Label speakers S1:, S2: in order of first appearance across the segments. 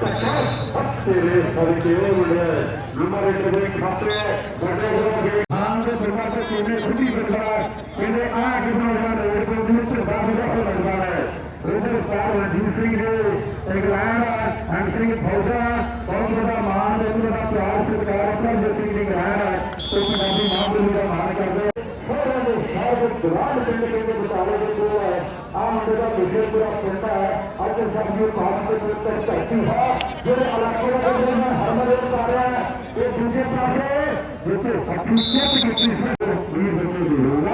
S1: ਤੇਰੇ ਸਦਕੇ ਉਹ ਮਿਲਿਆ ਨੰਬਰ 1 ਦੇ ਖਾਤੇ ਵੱਡੇ ਵੱਡੇ ਹਾਂ ਦੇ ਦਰਬਾਰ ਤੇ ਕਿਵੇਂ ਖੁੱਲੀ ਫਿਰਦਾ ਕਹਿੰਦੇ ਆ ਕਿਦੋਂ ਦਾ ਰੇਡ ਦੇ ਵਿੱਚ ਬਾਹਰ ਦਾ ਹੋ ਲੱਗਦਾ ਹੈ ਉਧਰ ਪਾਰ ਰਣਜੀਤ ਸਿੰਘ ਦੇ ਇੰਗਲੈਂਡ ਹੰਸ ਸਿੰਘ ਫੌਜਾ ਬਹੁਤ ਵੱਡਾ ਮਾਣ ਦੇ ਉਹਨਾਂ ਦਾ ਪਿਆਰ ਸਤਿਕਾਰ ਪ੍ਰਭਜੋਤ ਸਿੰਘ ਜੀ ਇੰਗਲੈਂਡ ਹੈ ਤੇ ਪੰਜਾਬੀ ਮਾਂ ਬੋਲੀ ਦਾ ਮਾਣ ਕਰਦੇ ਸਾਰੇ ਦੇ ਸ਼ਹਿਰ ਦੇ پورا چلتا ہے۔ آج سب کی بات کو مدد کرتی ہے پورے علاقے میں ہر مدد پا رہے ہیں یہ دوسرے پاس ہے لیکن حقیقت کی چیز ہے۔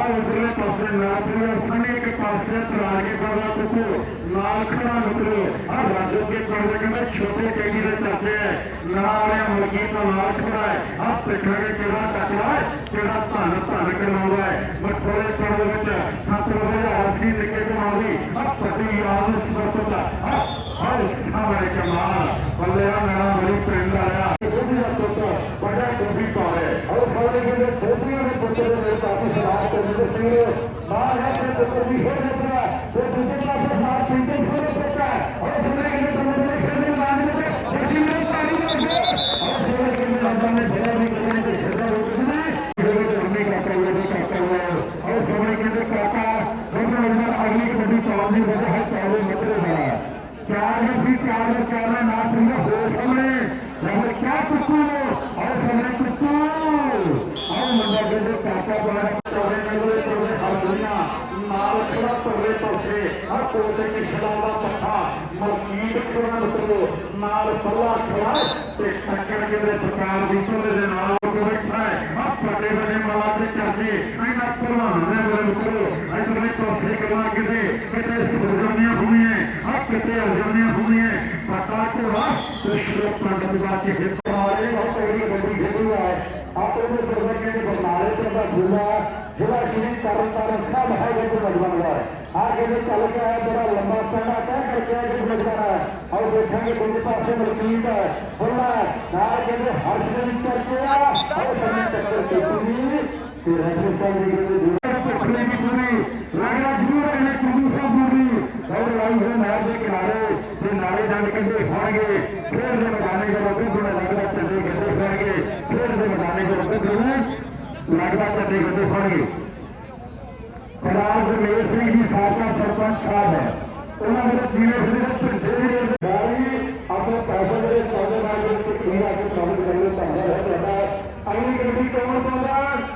S1: ادھر پاس نہ سنے کے پاس تراگے بڑا کو ناخڑا نکلو اور راجو کے پڑھ کے میں چھوٹے کینڈیڈیٹ کرتے ہیں۔ نہ مرغی کا نال کھڑا ہے۔ آپ پیٹا کے کہڑا ٹکڑا ہے کہڑا تن تن کروا ہے۔ بٹ تھوڑے پڑھ سات روزہ ہاسپی نکے کما ਬੜੇ ਕਮਾਲ ਬੱਲੇ ਆ ਮੇਰਾ ਬੜੀ ਪਿੰਡ ਆਇਆ ਉਹਦੀ ਦਾ ਪੁੱਤ ਬੜਾ ਗੋਬੀ ਪਾ ਉਹ ਸਾਰੇ ਕਹਿੰਦੇ ਛੋਟੀਆਂ ਦੇ ਪੁੱਤ ਦੇ ਮੇਰੇ ਕਾਫੀ ਸਲਾਹ ਕਰਦੇ ਨੇ ਸਿੰਘ ਬਾਹਰ ਹੈ ਤੇ ਪੁੱਤ ਵੀ ਹੋ ਜਾਂਦਾ ਤੇ ਦੂਜੇ ਪਾਸੇ ਬਾਹਰ ਪਿੰਡੇ ਛੋੜੇ ਪੁੱਤ ਹੈ ਉਹ ਸਾਰੇ ਕਹਿੰਦੇ ਬੰਦੇ ਦੇ ਖੇਡਣ ਮਾਰ ਦੇ ਤੇ ਅਸੀਂ ਪਾਣੀ ਦੇ ਦੇ ਉਹ ਸਾਰੇ ਕਹਿੰਦੇ ਆਪਾਂ ਨੇ ਬੜਾ ਵੀ ਕਹਿੰਦੇ ਤੇ ਛੱਡਾ ਹੋ ਗਿਆ ਜਿਹੜੇ ਤੇ ਮੰਮੀ ਕਾਕਾ ਉਹ ਕਾਕਾ ਉਹ ਸਾਰੇ ਕਹਿੰਦੇ ਕਾਕਾ ਦੋਨੋਂ ਅਗਲੀ ਕਬੱਡੀ ਪਾਉਣ ਦੀ ਵਜ੍ਹਾ चार भी चार चार ना तुमने हो समय हमें क्या कुकू और समय कुकू और मुंडा के जो काका द्वारा तोड़े नगरे तोड़े हर दुनिया माल खड़ा तोड़े तोड़े हर तोड़े की शराबा पत्ता मस्जिद खड़ा निकलो माल पल्ला खड़ा ते टक्कर के लिए प्रकार भी तो मेरे नाल को बैठा है अब बड़े बड़े मलाजे करके इन अक्सर ने मेरे को ऐसे नहीं कोशिश करना किसी किसी کہتے ہیں جنہیں ہمیں پتا ہاں، کے وہاں تشروک میں گھنگا کے ہمارے ہمارے ہمارے ہمارے ہمارے ہمارے ہمارے آپ نے جو کہ نے بنائے تھے نا جھولا جھولا شری کرن کر سب ہے جو بنوا رہا ہے۔ آگے جو چل کے ہے بڑا لمبا پڑا ہے کہ کیا جو بنوا رہا ہے۔ اور دیکھیں گے کون پاس سے مرکین کا ہے۔ بولا ہے کہ جو ہر دن کر کے آ اور سن چکر کی تیر تیرے سے سب نے جو پکڑے کی پوری رگڑا جھولا نے کون سا بولا ਔਰ ਲਾਈ ਹੋਏ ਨਹਿਰ ਦੇ ਕਿਨਾਰੇ ਤੇ ਨਾਲੇ ਡੰਡ ਕੰਢੇ ਹੋਣਗੇ। ਫੇਰ ਦੇ ਮਦਾਨੇ ਜਦੋਂ ਗੁੱਗੂ ਲੱਗਦਾ ਝੰਡੇ ਗੱਡੇ ਹੋਣਗੇ। ਫੇਰ ਦੇ ਮਦਾਨੇ ਜਦੋਂ ਗੁੱਗੂ ਲੱਗਦਾ ਝੰਡੇ ਗੱਡੇ ਹੋਣਗੇ। ਸਰਦਾਰ ਗੁਰਮੇਲ ਸਿੰਘ ਜੀ, ਸਾਬਕਾ ਸਰਪੰਚ ਸਾਹਿਬ ਹੈ। ਉਹਨਾਂ ਦੇ ਜੀਵੇ ਫਿਰੇ ਭਿੰਦੇ ਦੇ ਬਾਈ ਆਪਣੇ ਪੈਸੇ ਦੇ ਸੌਦੇ ਨਾਲ ਦੇ ਉੱਤੇ ਕੀ ਕੰਮ ਕਰਨੇ ਪੈਂਦਾ ਹੈ ਤੁਹਾਡਾ ਅਗਲੀ ਗੱਡੀ ਕੌਣ ਪਾਉਂਦਾ?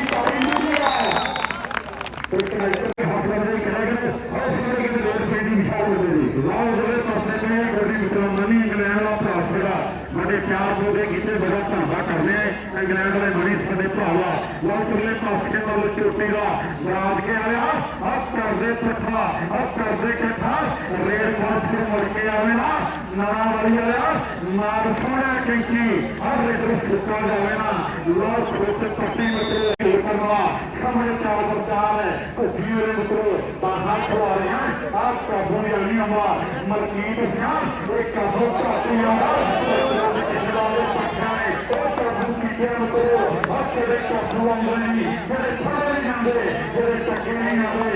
S1: ਸਾਡੇ ਪਿਆਰ ਬੋਦੇ ਕੀਤੇ ਬੜਾ ਧੰਨਵਾਦ ਕਰਦੇ ਆ ਇੰਗਲੈਂਡ ਵਾਲੇ ਮਨੀ ਸਾਡੇ ਭਰਾਵਾ ਲਾਓ ਤੁਰਲੇ ਪਾਸੇ ਵੱਲ ਚੋਟੀ ਦਾ ਬਰਾਜ ਕੇ ਆਇਆ ਆ ਕਰਦੇ ਪੱਠਾ ਆ ਕਰਦੇ ਇਕੱਠਾ ਰੇਡ ਪਾਸ ਕੇ ਮੁੜ ਕੇ ਆਵੇ ਨਾ ਨਾਰਾ ਵਾਲੀ ਆਇਆ ਮਾਰ ਸੋਹਣਾ ਕੈਂਚੀ ਆ ਰੇਡ ਸੁੱਕਾ ਜਾਵੇ ਨਾ ਲਾਓ ਖੋਤੇ ਪੱਟੀ ਮਿੱਤਰੋ ਕਰਵਾ ਸਾਹਮਣੇ ਚਾਰ ਬਰਦਾਰ ਹੈ ਭੁੱਖੀ ਹੋਏ ਮਿੱਤਰੋ ਬਾਹਾਂ ਖਵਾ ਰਹੇ ਹਨ ਆਪ ਕਾਬੂ ਨਹੀਂ ਆਣੀ ਆਵਾ ਮਲਕੀਤ ਸਿੰਘ ਇਹ ਕਾਬੂ ਘਾਟੀ ਆਵਾ প্রত্যেকটা ভুবনগুলি প্রত্যেকটা নামে প্রত্যেকটা কেনি হবে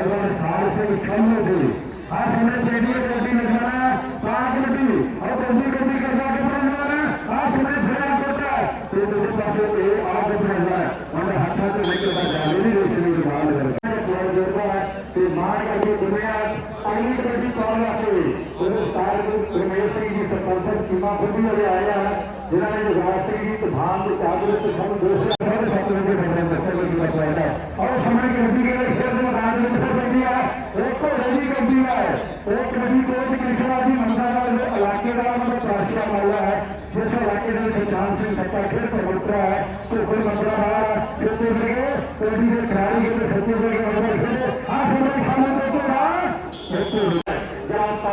S1: এবং সাহসের সম্মতি। আসলে বেরিয়ে ਟੀਮਾਂ ਖੁੱਲੀਆਂ ਦੇ ਆਏ ਆ, ਜਿਨ੍ਹਾਂ ਨੇ ਜਗਰਾਜ ਸਿੰਘ ਜੀ ਤੂਫਾਨ ਦੇ ਚਾਹ ਵਿੱਚ ਸਾਨੂੰ ਦੋਸਤ ਸਾਡੇ ਸੈਕਟਰ ਦੇ ਬੰਦੇ ਦੱਸੇ ਲਈ ਲੱਗ ਪੈਂਦਾ ਔਰ ਸਾਹਮਣੇ ਗੱਡੀ ਦੇ ਸ਼ੇਰ ਦੇ ਮੈਦਾਨ ਦੇ ਵਿੱਚ ਫਿਰ ਪੈਂਦੀ ਆ। ਇਹ ਘੋੜੇ ਦੀ ਗੱਡੀ ਆ ਇਹ ਗੱਡੀ ਕੋਲ ਕ੍ਰਿਸ਼ਨਾ ਦੀ ਮੰਦਾ ਨਾਲ ਇਲਾਕੇ ਦਾ ਮਤਲਬ ਪ੍ਰਾਸ਼ਿਆ ਮਾਲਾ ਹੈ, ਜਿਸ ਇਲਾਕੇ ਦੇ ਸ਼ਤਾਨ ਸਿੰਘ ਸੱਤਾ ਖੇਡ ਪ੍ਰਬੰਧਰਾ ਹੈ। ਕੋਈ ਮੰਦਾ ਨਾਲ ਜੋ ਤੇ ਗਏ ਉਹਦੀ ਦੇ ਖਿਡਾਰੀ ਦੇ ਸੱਤੇ ਦੇ ਮੰਦਾ ਖੇਡੇ। ਆ ਸਾਹਮਣੇ ਸਾਹਮਣੇ ਕੋਲ ਆ।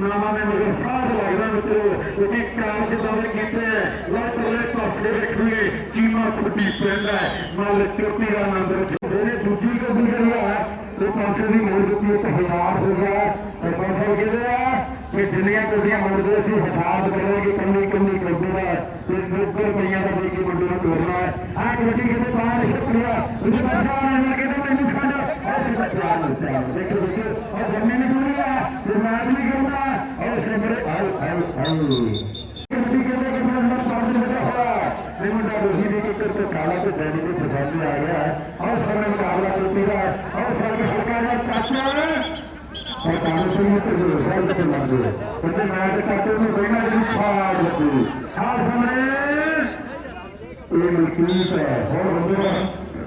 S1: ਚੁੱਕੀ ਆ ਤੇ ਪਿੰਡਾਂ ਲੱਗਦਾ ਮਿੱਤਰੋ। ਕਿਉਂਕਿ ਕਾਲ ਦੇ ਕੀਤੇ ਹੈ ਵਾਟਰਲੇ ਪਾਸੇ ਵੇਖੀਏ ਚੀਮਾ ਕੁੱਟੀ ਪਿੰਡ ਹੈ। ਨਾਲ ਚੋਟੀ ਦਾ ਨੰਬਰ ਇਹਨੇ ਦੂਜੀ ਕਬੂਲ ਕਰੀ ਹੈ ਤੇ ਪਾਸੇ ਦੀ ਮੋੜ ਦਿੱਤੀ, ਇੱਕ ਹਜ਼ਾਰ ਹੋ ਗਿਆ। ਤੇ ਪਾਸੇ ਕਹਿੰਦੇ ਆ ਕਿ ਜਿੰਨੀਆਂ ਕੁੜੀਆਂ ਮੋੜਦੇ ਸੀ ਹਿਸਾਬ ਕਰੋਗੇ ਕੰਨੀ ਕੰਨੀ ਕਰਦੇ ਦਾ ਤੇ 90 ਰੁਪਈਆ ਦਾ ਦੇ ਕੇ ਵੱਡੇ ਨੂੰ ਤੋਰਨਾ ਹੈ ਆਹ ਕਬੱਡੀ ਕਿਤੇ ਬਾਹਰ ਨਹੀਂ ਉਹਦੇ ਬਾਅਦ ਆਉਣ ਕਹਿੰਦੇ ਮੈਨੂੰ ਛੱਡ। ਐਸੇ ਪਿਆਰ ਨਾਲ ਪਿਆਰ ਦੇਖੋ ਦੇਖੋ। ਉਹ ਜੰਮੀ ਨਹੀਂ ਪੂਰੀ ਤੇ ਮੈਚ ਨਹੀਂ ਕਰਦਾ। ਔਰ ਸਿਮਰੇ ਆਉ ਆਉ ਕਮੇਟੀ ਕਹਿੰਦੇ ਕਿ ਮੈਂ ਅੰਦਰ ਪਾਣੀ ਲਗਾ ਹੋਇਆ ਇਹ ਮੁੰਡਾ ਰੋਹੀ ਦੇ ਕੇ ਕਰਕੇ ਕਾਲਾ ਤੇ ਡੈਡੀ ਦੇ ਪਸਾਦੇ ਆ ਗਿਆ ਔਰ ਸਾਹਮਣੇ ਮੁਕਾਬਲਾ ਕੀਤੀ ਦਾ ਔਰ ਸਾਡੇ ਹਲਕਾ ਦਾ ਚਾਚਾ ਔਰ ਕਾਨੂੰਨ ਸਿੰਘ ਤੇ ਜੋ ਸਾਲ ਤੇ ਲੱਗਦੇ ਉਹਦੇ ਮੈਂ ਤੇ ਕਾਤੇ ਨੂੰ ਦੇਣਾ ਜਿਹੜੀ ਫਾੜ ਲੱਗੀ ਆ ਸਾਹਮਣੇ ਇਹ ਮਲਕੀਤ ਹੈ। ਹੋਰ ਹੁੰਦੇ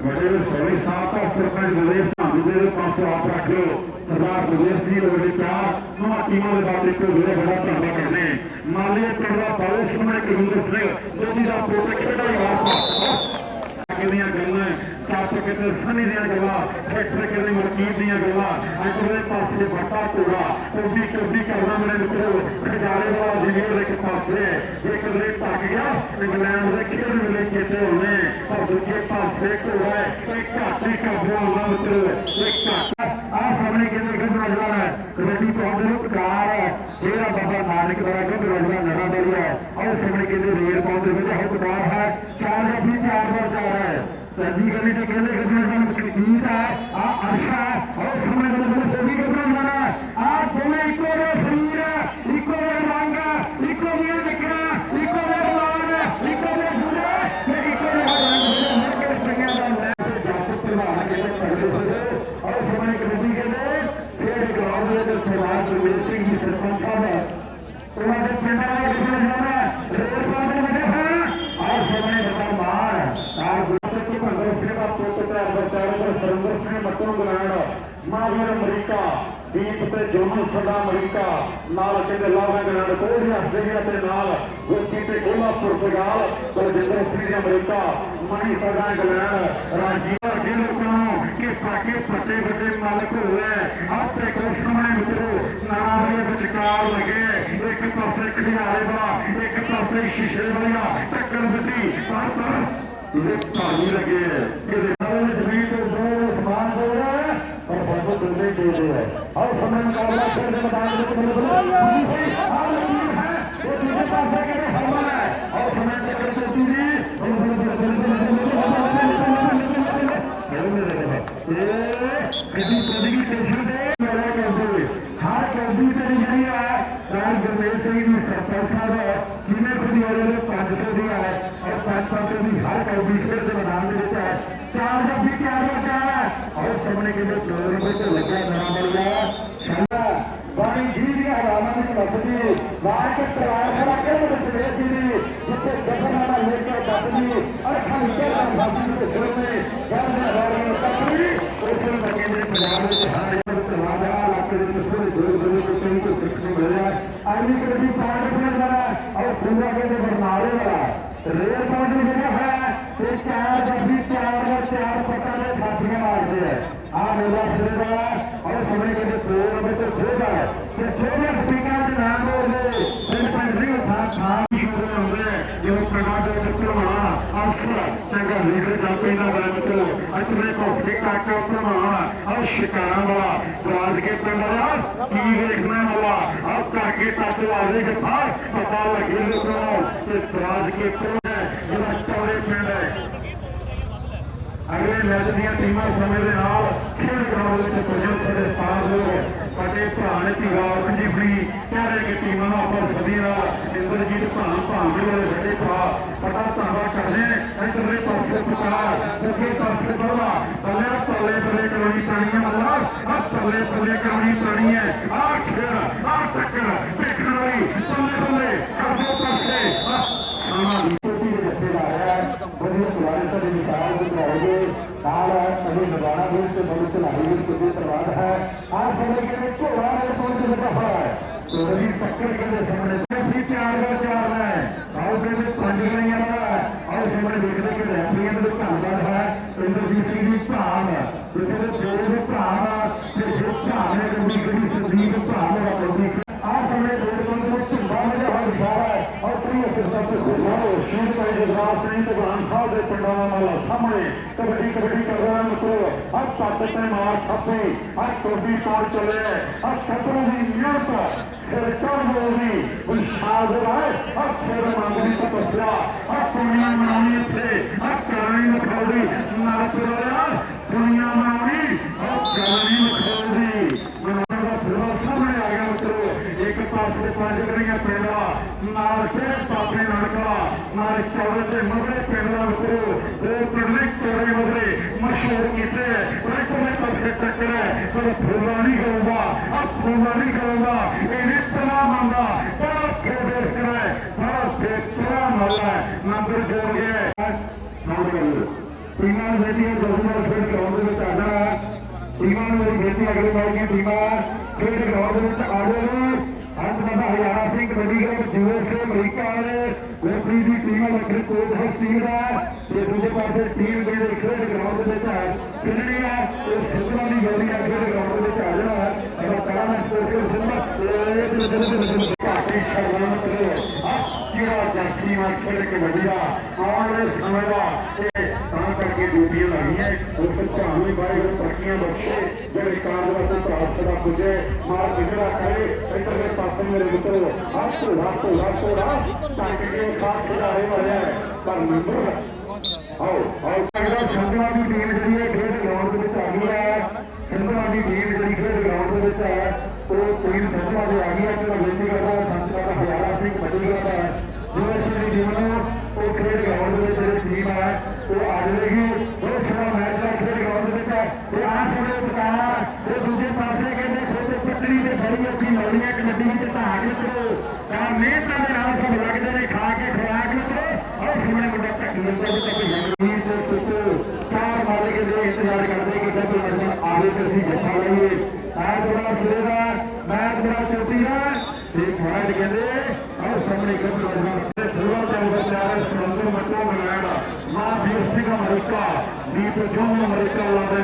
S1: ਵੱਡੇ ਸੋਹਣੇ ਸਾਹਿਬ ਦਾ ਸਰਪੰਚ ਬਲੇ ਜਿੰਨੇ ਦੇ ਪਾਸੇ ਆਪ ਰੱਖਿਓ ਸਰਦਾਰ ਗੁਰਦੇਵ ਸਿੰਘ ਲੋੜੀ ਪਿਆਰ ਨਵਾਂ ਟੀਮਾਂ ਦੇ ਬਾਰੇ ਕੋ ਵੇਖ ਬੜਾ ਧੰਨਵਾਦ ਕਰਦੇ ਮਾਲੀਏ ਪਿੰਡ ਦਾ ਬਾਲੇ ਸਾਹਮਣੇ ਕਿੰਦਰ ਸਿੰਘ ਉਹਦੀ ਦਾ ਪੋਤਾ ਕਿਹੜਾ ਹੀ? ਵਾਸਤਾ ਕਹਿੰਦੇ ਆ ਕਿਤੇ ਸਨੀ ਦੀਆਂ ਗੱਲਾਂ ਟਰੈਕਟਰ ਕਿਤੇ ਮਰਕੀਬ ਦੀਆਂ ਗੱਲਾਂ। ਅਗਲੇ ਪਾਸੇ ਫਟਾ ਟੋੜਾ ਕੋਡੀ ਕੋਡੀ ਕਰਦਾ ਮੇਰੇ ਮਿੱਤਰੋ। ਖਿਡਾਰੇ ਵਾਲਾ ਜਿਵੇਂ ਇੱਕ ਪਾਸੇ ਇੱਕ ਦੇ ਟੱਕ ਗਿਆ, ਇੰਗਲੈਂਡ ਦੇ ਖੇਡ ਵੇਲੇ ਚੇਤੇ ਹੋਣੇ ਪਰ ਦੂਜੇ ਪਾਸੇ ਘੋੜਾ ਇੱਕ ਘਾਟੀ ਕਾਬੂ ਆਉਂਦਾ ਮਿੱਤਰੋ। ਇੱਕ ਘਾਟ ਆ ਸਾਹਮਣੇ ਕਿੰਨੇ ਗੱਡ ਰਜਵਾ ਹੈ। ਕਬੱਡੀ ਪਾਉਂਦੇ ਨੂੰ ਕਾਰ ਹੈ। ਜਿਹੜਾ ਬਾਬਾ ਨਾਨਕ ਦਾ ਗੱਡ ਰਜਵਾ ਨੜਾ ਬੋਲਿਆ ਔਰ ਸਾਹਮਣੇ ਕਿੰਨੇ ਰੇਡ ਪਾਉਂਦੇ ਵਿੱਚ ਹਕਦਾਰ ਹੈ। ਚਾਰ ਦਾ ਵੀ, ਚਾਰ ਦਾ ਚਾਰ ਹੈ ਤੇ ਕਹਿੰਦੇ ਗੱਡ ਰਜਵਾ ਨੂੰ ਹੈ? ਆ ਅਰਸ਼ਾ ਹੈ। ਉਹ ਸਮੇਂ ਗੱਡ ਰਜਵਾ ਕੋਈ ਗੱਡ ਰਜਵਾ ਆ ਦੋਵੇਂ ਇੱਕੋ ਦੇ ਸਰੀਰ ਹੈ, ਇੱਕੋ ਦੇ ਰੰਗ ਹੈ, ਇੱਕੋ ਦੀਆਂ ਨਿਕਰਾਂ ਇੱਕੋ ਦੇ ਰਵਾਨ ਇੱਕੋ ਦੇ ਜੁੜੇ ਤੇ ਇੱਕੋ ਦੇ ਰੰਗ ਜਿਹੜੇ ਮਿਲ ਕੇ ਚੰਗਿਆਂ ਦਾ ਲੈ ਕੇ ਜੱਟ ਪ੍ਰਧਾਨ ਕਹਿੰਦੇ ਕਰਦੇ ਹੋਏ ਔਰ ਸਾਹਮਣੇ ਕਬੱਡੀ ਕਹਿੰਦੇ ਫਿਰ ਗਰਾਊਂਡ ਦੇ ਵਿੱਚ ਸਰਦਾਰ ਗੁਰਮੀਤ ਸਿੰਘ ਜੀ ਸਰਪੰਚ ਸਾਹਿਬ ਹੈ ਉਹਨਾਂ ਦੇ ਪਿੰਡਾਂ ਦਾ ਕਿਹਨਾਂ ਜਾਣਾ ਰੇਲ ਪਾਉਂਦੇ ਬਣੇ ਹਾਂ ਔਰ ਸਾਹਮਣੇ ਬਤਾ ਮਾਰ ਆਰ ਗੁਰਸੇ ਕੀ ਭੰਗਰ ਸਿੰਘ ਦਾ ਪੁੱਤ ਤੇ ਅਰਬਤਾਰ ਦਾ ਸਰੰਦਰ ਸਿੰਘ ਮਾਵੀਰ ਅਮਰੀਕਾ, ਦੀਪ ਤੇ ਜੋਨੂ ਸਦਾ ਅਮਰੀਕਾ, ਨਾਲ ਕਹਿੰਦੇ ਲਾਵਾ ਗਰਾਂਡ ਕੋਈ ਆਸਟ੍ਰੇਲੀਆ ਤੇ ਨਾਲ ਗੋਪੀ ਤੇ ਗੋਲਾ ਪੁਰਤਗਾਲ ਗੁਰਜਿੰਦਰ ਸਿੰਘ ਅਮਰੀਕਾ ਮਣੀ ਸਦਾ ਇੰਗਲੈਂਡ, ਰਾਜੀਵ ਵਰਗੇ ਲੋਕਾਂ ਨੂੰ ਕਿ ਪਾਕੇ ਪੱਟੇ ਵੱਡੇ ਮਾਲਕ ਹੋਏ ਆਪੇ ਕੋ ਸਾਹਮਣੇ ਮਿੱਤਰੋ ਨਾਮ ਦੇ ਵਿਚਕਾਰ ਲੱਗੇ। ਇੱਕ ਪਾਸੇ ਖਿਡਾਰੇ ਵਾਲਾ ਇੱਕ ਪਾਸੇ ਸ਼ੀਸ਼ੇ ਵਾਲਾ ਟੱਕਰ ਦਿੱਤੀ ਪਰ ਪਰ ਇਹ ਪਾਣੀ ਲੱਗੇ। ਕਿਤੇ ਨਾਲ ਜ਼ਮੀਨ ਤੋਂ ਦੋ ਸਮਾਨ ਹੋ ਰਿਹਾ ਹੈ ਪਰ ਸਾਨੂੰ ਦੋਨੇ ਦੇ ਦੇ ਹੈ ਆਓ ਸਮੇਂ ਮੁਕਾਬਲਾ ਫਿਰ ਦੇ ਮੈਦਾਨ ਵਿੱਚ ਮੇਰੇ ਬਲ ਆਹ ਲਕੀਰ ਹੈ ਇਹ ਦੂਜੇ ਪਾਸੇ ਕਿਹੜੇ ਹਰਮਨ ਹੈ ਆਓ ਸਮੇਂ ਟੱਕਰ ਦਿੱਤੀ ਜੀ ਬਲ ਬਲ ਬਲ ਬਲ ਬਲ ਇਹ ਕਿਦੀ ਕੋਦੀ ਟੈਨਸ਼ਨ ਦੇ ਮੇਰਾ ਕਹਿੰਦੇ ਹਰ ਕੌਡੀ ਤੇ ਜਿਹੜੀ ਹੈ ਰਾਜ ਗੁਰਮੇਲ ਸਿੰਘ ਜੀ ਸਰਪੰਚ ਸਾਹਿਬ ਜਿਵੇਂ ਖੁදිਆਰੇ ਦੇ 500 ਦੀ ਹੈ ਔਰ 500 ਦੀ ਹਰ ਕੌਡੀ ਖੇਡ ਦੇ ਮੈਦਾਨ ਦੇ ਵਿੱਚ ਹੈ ਚਾਰ ਜੱਫੀ ਤਿਆਰ ਹੋ ਹੈ ਔਰ ਸਾਹਮਣੇ ਕਹਿੰਦੇ ਚੋਰ ਵਿੱਚ ਲੱਗਿਆ ਨਾ ਬਣ ਬਾਣੀ ਜੀ ਦੀ ਹਵਾਵਾਂ ਵਿੱਚ ਲੱਭਦੀ ਮਾਰ ਕੇ ਤਰਾਰ ਖੜਾ ਕੇ ਜੀ ਦੀ ਜਿੱਥੇ ਜਗਨਾਨਾ ਲੈ ਕੇ ਦੱਸਦੀ ਅਰਖਾਂ ਕੇ ਦਾ ਫਾਸੀ ਦੇ ਸਿਰਨੇ ਜਾਂਦੇ ਵਾਲੀ ਨੂੰ ਉਸ ਨੂੰ ਕਹਿੰਦੇ, ਪੰਜਾਬ ਵਿੱਚ ਹਰ ਇੱਕ ਤਵਾਦਾ ਇਲਾਕੇ ਦੇ ਵਿੱਚ ਸੋਹਣੇ ਗੁਰੂ ਗੁਰੂ ਤੋਂ ਕਈ ਸਿੱਖਣ ਮਿਲਿਆ। ਅਗਲੀ ਕਬੱਡੀ ਪਾਰਟ ਨੇ ਵਾਲਾ ਔਰ ਪੂਰਾ ਕਹਿੰਦੇ ਬਰਨਾਲੇ ਵਾਲਾ। ਰੇਲ ਪਾਠ ਨੂੰ ਜਿਹੜਾ ਹੈ। ਤੇ ਚਾਰ ਜੱਫੀ ਚਾਰ ਦਾ ਚਾਰ ਪੱਟਾਂ ਦੇ ਸਾਥੀਆਂ ਮਾਰਦੇ ਆ ਆ ਮੇਲਾ ਸਿਰੇ ਦਾ ਔਰ ਸਾਹਮਣੇ ਕਹਿੰਦੇ ਦੋ ਨੰਬਰ ਤੇ ਖੋਦਾ ਹੈ ਤੇ ਖੋਦੇ ਸਪੀਕਰ ਦੇ ਨਾਮ ਬੋਲਦੇ ਪਿੰਡ ਪਿੰਡ ਨਹੀਂ ਥਾਂ ਥਾਂ ਸ਼ੁਰੂ ਹੁੰਦੇ ਜਿਵੇਂ ਪ੍ਰਗਟ ਦੇ ਭਲਵਾਨ ਅਫਸਰ ਚੰਗਾ ਲੀਡਰ ਜਾ ਪੈਂਦਾ ਬਣ ਤੋਂ ਅਤਰੇ ਕੋ ਫਿੱਕਾ ਕੇ ਭਲਵਾਨ ਔਰ ਸ਼ਿਕਾਰਾਂ ਵਾਲਾ ਬਾਜ ਕੇ ਪਿੰਡ ਵਾਲਾ ਕੀ ਵੇਖਣਾ ਵਾਲਾ ਆ ਕਰਕੇ ਟੱਚ ਵਾਲੇ ਜਫਾ ਪਤਾ ਲੱਗੇ ਲੋਕਾਂ ਨੂੰ ਤੇ ਬਾਜ ਕੇ ਪਿੰਡ ਹੈ ਜਿਹੜਾ ਟੌੜੇ ਪਿੰਡ ਹੈ ਅਗਲੇ ਮੈਚ ਦੀਆਂ ਟੀਮਾਂ ਸਮੇਂ ਦੇ ਨਾਲ ਖੇਡ ਗਰਾਊਂਡ ਵਿੱਚ ਪੁੱਜਣ ਸਾਡੇ ਸਟਾਰ ਲੋਕ ਸਾਡੇ ਭਰਾ ਨੇ ਧੀਰਾਜ ਜੀ ਫਰੀ ਕਹਿੰਦੇ ਕਿ ਟੀਮਾਂ ਨੂੰ ਆਪਾਂ ਸਦੀ ਨਾਲ ਇੰਦਰਜੀਤ ਭਾਂ ਭਾਂ ਦੇ ਵਾਲੇ ਜਿਹੜੇ ਭਰਾ ਪਤਾ ਧੰਨਵਾਦ ਕਰਦੇ ਇਧਰਲੇ ਪਾਸੇ ਪੁਕਾਰ ਦੂਜੇ ਪਾਸੇ ਬੋਲਾ। ਬੱਲੇ ਪੱਲੇ ਬੱਲੇ ਕਰਾਉਣੀ ਪੈਣੀ ਹੈ ਮੱਲਾ। ਆ ਪੱਲੇ ਪੱਲੇ ਕਰਨੀ ਪੈਣੀ ਹੈ ਆ ਖੇਡ ਆ ਟੱਕਰ ਦੇਖਣ ਵਾਲੀ ਬੱਲੇ ਬੱਲੇ ਕਰਦੇ ਹੋਵੇ ਨਾਲ ਅਜੇ ਨਜ਼ਾਰਾ ਵੀ ਤੇ ਬੜੀ ਚਲਾਈ ਵੀ ਕਿਤੇ ਪ੍ਰਵਾਦ ਹੈ ਆਹ ਸਮੇਂ ਕਿਤੇ ਝੋਲਾ ਨੇ ਸੋਚ ਕੇ ਲੱਗਾ ਹੋਇਆ ਹੈ ਉਹਦੀ ਟੱਕਰ ਕਿਤੇ ਸਾਹਮਣੇ ਸੀ ਪਿਆਰ ਦਾ ਚਾਰ ਹੈ ਆਓ ਦੇ ਵਿੱਚ ਪੰਜ ਗਈਆਂ ਦਾ ਆਓ ਸਾਹਮਣੇ ਦੇਖਦੇ ਕਿ ਰੈਫਰੀਆਂ ਦੇ ਧੰਨਵਾਦ ਹੈ ਇੰਦਰਜੀਤ ਸਿੰਘ ਦੀ ਭਾਵ ਜਿੱਥੇ ਦੇ ਦੋ ਦੇ ਭਾਵ ਤੇ ਜੋ ਭਾਵ ਨੇ ਕਬੀ ਕਬੀ ਸੰਦੀਪ ਭਾਵ ਦਾ ਕਬੀ ਆ ਸਮੇਂ ਰੋਡ ਬੰਦ ਵਿੱਚ ਢੁੰਬਾ ਵਜਾ ਹੋਇਆ ਵਿਚਾਰਾ ਹੈ ਔਰ ਪ੍ਰਿਯ ਸਿਰਫ ਤੇ ਗੁਰਨਾਮ ਸ਼ਹੀਦ ਭਾਈ ਜਗਰਾਜ ਸਿੰਘ ਤੇ ਗੁਰਾਂ ਸਾਹਿਬ ਦੇ ਪਿੰਡਾਂ ਨਾਲ ਸਾਹਮਣੇ ਕਬੱਡੀ ਕਬੱਡੀ ਕਰ ਰਿਹਾ ਮਿੱਤਰੋ ਆ ਪੱਟ ਤੇ ਮਾਰ ਖੱਪੇ ਆ ਟੋਡੀ ਤੋੜ ਚੱਲੇ ਆ ਖਤਰੋਂ ਦੀ ਨਿਯਤ ਫਿਰ ਚੜ ਬੋਲਦੀ ਵਿਸ਼ਾਲ ਰਾਏ ਆ ਫਿਰ ਮੰਗਦੀ ਤਪੱਸਿਆ ਆ ਦੁਨੀਆ ਬਣਾਉਣੀ ਇੱਥੇ ਆ ਕਰਾਣੀ ਮਖੌੜੀ ਨਰ ਪਿਰੋਇਆ ਦੁਨੀਆ ਬਣਾਉਣੀ ਆ ਕਰਾਣੀ ਮਖੌੜੀ ਬਣਾਉਣ ਦਾ ਫਿਰਵਾ ਸਾਹਮਣੇ ਆ ਗਿਆ ਮਿੱਤਰੋ ਇੱਕ ਪਾਸੇ ਪੰਜ ਗੜੀਆਂ ਪਿੰਡਵਾ ਨਾਲ ਫਿਰ ਪਾਪੇ ਨਾਨਕਾ ਨਾਲ ਚੌੜੇ ਤੇ ਮਗਰੇ ਪਿੰਡ ਦਾ ਮਿੱਤਰੋ, ਉਹ ਪਿੰਡ ਦੇ ਕੋੜੇ ਮਗਰੇ ਮਸ਼ਹੂਰ ਕੀਤੇ ਇੱਕ ਦੇ ਪਾਸੇ ਟੱਕਰ ਪਰ ਫੁੱਲਾ ਨਹੀਂ ਕਰੂਗਾ ਆ ਫੁੱਲਾ ਨਹੀਂ ਕਰੂਗਾ ਇਹ ਨਹੀਂ ਮੰਦਾ ਬੜਾ ਫੇਰ ਕਰੇ ਬੜਾ ਫੇਰ ਤਲਾ ਮੱਲਾ ਨੰਬਰ ਜੋੜ ਗਿਆ ਨੋਟ ਕਰ ਲਓ ਟੀਮਾਂ ਗਰਾਊਂਡ ਦੇ ਵਿੱਚ ਆ ਜਾਣਾ। ਟੀਮਾਂ ਨੂੰ ਮੇਰੀ ਬੇਟੀ ਅਗਲੀ ਵਾਰ ਦੀਆਂ ਟੀਮਾਂ ਫੇਰ ਗਰਾਊਂਡ ਦੇ ਵਿੱਚ ਆ ਜਾਣ। ਅੰਤ Baba Haryana Singh kabaddi ground USA America ਵਾਲੇ। ਰੈਫਰੀ ਦੀ ਟੀਮ ਵੱਖਰੀ ਕੋਚ ਹੈ ਟੀਮ ਦਾ ਤੇ ਦੂਜੇ ਪਾਸੇ ਟੀਮ ਦੇ ਖੇਡ ਗਰਾਊਂਡ ਦੇ ਵਿੱਚ ਹੈ ਖੇਡਣੀ ਹੈ ਇਹ ਸਿੱਧਵਾਂ ਦੀ ਗੋਲੀ ਆ, ਖੇਡ ਗਰਾਊਂਡ ਦੇ ਵਿੱਚ ਆ ਜਾਣਾ ਹੈ ਅਗਰ ਕਰਾਂ ਮੈਂ ਸਪੋਰਟ ਸਿੱਧਾ ਤੇ ਭਾਟੀ ਸ਼ਰਮਨ ਕਰੋ ਆ ਜਿਹੜਾ ਜਾਤੀ ਨਾਲ ਖੇਡ ਕੇ ਵਧੀਆ। ਆਉਣ ਵਾਲੇ ਸਮੇਂ ਦਾ ਇਹ ਤਾਂ ਕਰਕੇ ਡਿਊਟੀਆਂ ਲੱਗੀਆਂ ਉਹ ਤੇ ਤੁਹਾਨੂੰ ਹੀ ਬਾਰੇ ਤਰੱਕੀਆਂ ਬਖਸ਼ੇ ਜਿਹੜੇ ਕਾਰਜ ਵਾਸਤੇ ਪ੍ਰਾਪਤ ਦਾ ਪੁੱਜੇ ਮਾਰ ਕਿਹੜਾ ਕਰੇ ਇੱਧਰ ਦੇ ਪਾਸੇ ਮੇਰੇ ਮਿੱਤਰੋ ਹੱਥ ਹੱਥ ਹੱਥ ਹੱਥ ਟੱਕ ਕੇ ਖਾਸ ਖਿਡਾਰੇ ਵਾਲਿਆ ਪਰ ਨੰਬਰ ਆਓ ਆਓ ਲੱਗਦਾ ਸੰਧਵਾ ਦੀ ਟੀਮ ਜਿਹੜੀ ਹੈ ਖੇਡ ਗਰਾਊਂਡ ਦੇ ਵਿੱਚ ਆ ਗਈ ਹੈ ਸੰਧਵਾ ਦੀ ਟੀਮ ਜਿਹੜੀ ਖੇਡ ਗਰਾਊਂਡ ਦੇ ਵਿੱਚ ਹੈ ਉਹ ਟੀਮ ਸੰਧਵਾ ਦੀ ਆ ਗਈ ਹੈ ਤੇ ਮੈਂ ਬੇਨਤੀ ਕਰਦਾ ਸੰਧਵਾ ਦਾ ਹਜ਼ਾਰਾ ਸਿੰਘ ਮੱਡੀ ਦਾ ਜਿਵੇਂ ਸ਼੍ਰੀ ਟੀਮ ਨੂੰ ਉਹ ਖੇਡ ਗਰਾਊਂਡ ਦੇ ਵਿੱਚ ਜਿਹੜੀ ਟੀਮ ਹੈ ਉਹ ਆ ਜਾਵੇਗੀ ਬਹੁਤ ਸੋਹਣਾ ਮੈਚ ਦਾ ਖੇਡ ਗਰਾਊਂਡ ਦੇ ਵਿੱਚ ਹੈ ਤੇ ਆਹ ਸਮੇਂ ਉਤਾਰ ਤੇ ਦੂਜੇ ਪਾਸੇ ਕਹਿੰਦੇ ਖੇਡ ਪੱਤਰੀ ਤੇ ਬੜੀ ਔਖੀ ਮਰਨੀਆਂ ਕਬੱਡੀ ਵਿੱਚ ਧਾਕ ਮਿੱਤਰੋ ਤਾਂ ਮਿਹਨਤਾਂ ਦੇ ਨਾਲ ਸਭ ਲੱਗਦੇ ਨੇ ਖਾ ਕੇ ਖੁਰਾਕ ਮਿੱਤਰੋ ਆਹ ਸਾਹਮਣੇ ਮੁੰਡਾ ਟੱਕੀ ਜਾਂਦਾ ਤੇ ਟੱਕੀ ਜਾਂਦੀ ਤੇ ਕੁੱਤੇ ਚਾਰ ਮਾਰੇ ਕੇ ਦੇ ਇੰਤਜ਼ਾਰ ਕਰਦੇ ਕਿ ਕਦ ਮਰਨਾ ਆਵੇ ਤੇ ਅਸੀਂ ਜੱਫਾ ਲਈਏ। ਆਹ ਬੜਾ ਸਿਰੇ ਦਾ ਮੈਚ ਬੜਾ ਚੋਟੀ ਦਾ, ਤੇ ਪੁਆਇੰਟ ਕਹਿੰਦੇ, ਆਹ ਸਾਹਮਣੇ ਕੱਢ ਵਜਣਾ ਤੇ ਸੇਵਾ ਚਾਹੁੰਦਾ ਚਾਰ ਸਮੁੰਦਰ ਮੱਟੋ ਇੰਗਲੈਂਡ ਮਾਂ ਵੀਰ ਸਿੰਘ ਅਮਰੀਕਾ ਦੀਪ ਜੋਨ ਅਮਰੀਕਾ ਵਾਲਾ ਦੇ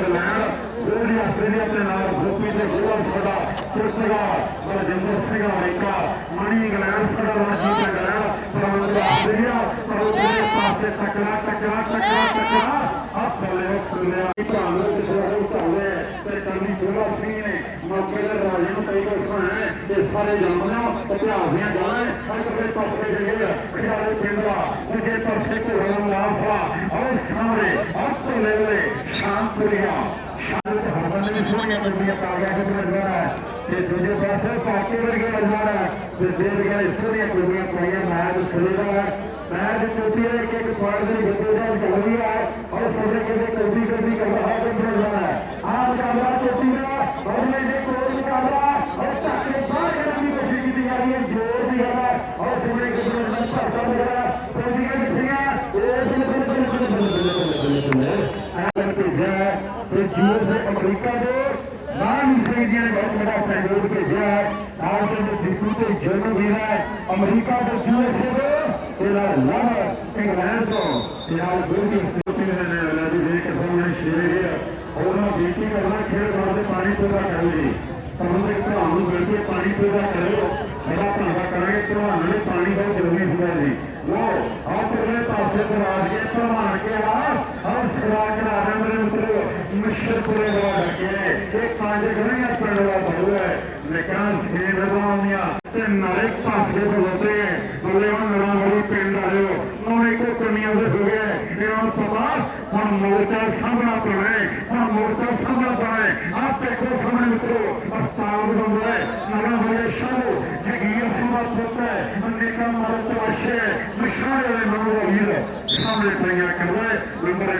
S1: ਇੰਗਲੈਂਡ ਉਹਦੀ ਆਸਟ੍ਰੇਲੀਆ ਦੇ ਨਾਲ ਗੋਪੀ ਤੇ ਗੋਲਾ ਸਾਡਾ Portugal Baljinder Singh America, Mani England ਸਾਡਾ ਰਣਜੀਤ ਇੰਗਲੈਂਡ ਪਰਮੰਦਰ ਆਸਟ੍ਰੇਲੀਆ ਪਰ ਉਹਦੇ ਪਾਸੇ ਟੱਕਰਾ ਟੱਕਰਾ ਟੱਕਰਾ ਟੱਕਰਾ, ਆ ਬੱਲੇ ਖੁੱਲਿਆ ਭਰਾ ਨੂੰ ਕਿਸੇ ਹੋਰ ਝਾਲੇ ਤੇ ਨੇ, ਮੌਕੇ ਦੇ ਰਾਜੇ ਨੂੰ ਕਈ ਕੁਛ ਹੈ ਇਹ ਸਾਰੇ ਜਾਣਦੇ ਹੋ ਇਤਿਹਾਸ ਦੀਆਂ ਗੱਲਾਂ ਇੱਧਰ ਪਾਸੇ ਜਿਹੜੇ ਖਿਡਾਰੀ ਪਿੰਡਵਾ ਦੂਜੇ ਪਾਸੇ ਕੋਹਰਾ ਲਾਫਾ ਔਰ ਸਾਹਮਣੇ, ਆਹ ਭੋਲੇ ਵੇਲੇ ਸ਼ਾਂਤਪੁਰੀਆ ਸ਼ਾਂਤ ਹਰਬੰਦ ਵੀ ਸੋਹਣੀਆਂ ਮਿਲਦੀਆਂ ਕਾਗਿਆ ਕੇ ਮਿਲਦਾ ਹੈ ਤੇ ਦੂਜੇ ਪਾਸੇ ਪਾਕੇ ਵਰਗੇ ਮਿਲਦਾ ਹੈ ਤੇ ਦੇਵ ਗਏ ਸੋਹਣੀਆਂ ਕੁੜੀਆਂ ਪਾਈਆਂ ਮੈਚ ਸਵੇਰਾ ਮੈਚ ਚੋਟੀ ਇੱਕ ਇੱਕ ਪੁਆਇੰਟ ਦੀ ਗੱਡੀ ਦਾ ਚੱਲ ਰਹੀ ਹੈ ਔਰ ਸਾਡੇ ਕਿਤੇ ਕਬੱਡੀ ਕਬੱਡੀ ਕਰ ਰਹਾ ਹੈ ਬਣ ਜਾਣਾ ਹੈ ਆਹ ਮੁਕਾਬਲਾ ਚੋਟੀ ਦਾ ਬੜਨੇ ਦੇ ਕੋਲ ਮੁਕਾਬਲਾ ਔਰ ਧੱਕੇ ਬਾਹਰ ਕਰਨ ਦੀ ਕੋਸ਼ਿਸ਼ ਕੀਤੀ ਜਾ ਰਹੀ ਹੈ ਜ਼ੋਰ ਦੀ ਹਵਾ ਔਰ ਸੁਣੇ ਕਿਤੇ ਨਾ ਭਰਤਾ ਵਗੈਰਾ ਕੋਡੀਆਂ ਕਿੱਥੀਆਂ ਇਹ ਦਿਨ ਦਿਨ ਦਿਨ ਦਿਨ ਦਿਨ ਦਿਨ ਦਿਨ ਐਨ ਭੇਜਿਆ ਹੈ ਤੇ ਯੂਐਸਏ ਅਮਰੀਕਾ ਦੇ ਨਾਮ ਸਿੰਘ ਜੀ ਨੇ ਬਹੁਤ ਵੱਡਾ ਸਹਿਯੋਗ ਭੇਜਿਆ ਹੈ। ਨਾਲ ਦੇ ਦੀਪੂ ਤੇ ਜਰਮਨ ਵੀ ਹੈ। ਅਮਰੀਕਾ ਦੇ ਯੂਐਸਏ ਦੇ ਤੇ ਨਾਲ ਲਵ ਇੰਗਲੈਂਡ ਤੋਂ ਤੇ ਨਾਲ ਗੁਰਦੀ ਸਥਿਤੀ ਨੇ ਲੈ ਜੀ ਦੇਖ ਸਾਹਮਣੇ ਸ਼ੇਰ ਹੈ ਉਹਨਾਂ ਬੇਟੀ ਕਰਨਾ ਖੇਡ ਬਾਹਰ ਦੇ ਪਾਣੀ ਪੂਰਾ ਕਰੇ। ਤੁਹਾਨੂੰ ਇੱਕ ਭਰਾ ਨੂੰ ਮਿਲ ਕੇ ਪਾਣੀ ਪੂਰਾ ਕਰਿਓ। بڑا تازہ کریں گے پانی بہت جلدی ہوا جی وہ بولے ہوئے پنڈ آئے کنیا دس گیا پلا ہوں مورچا سامنا پونا ہے مورچا سامنا پونا ہے آپ پیپو سامنے ہوئے شاہ وقت نو شام تنگ کر رہے بڑے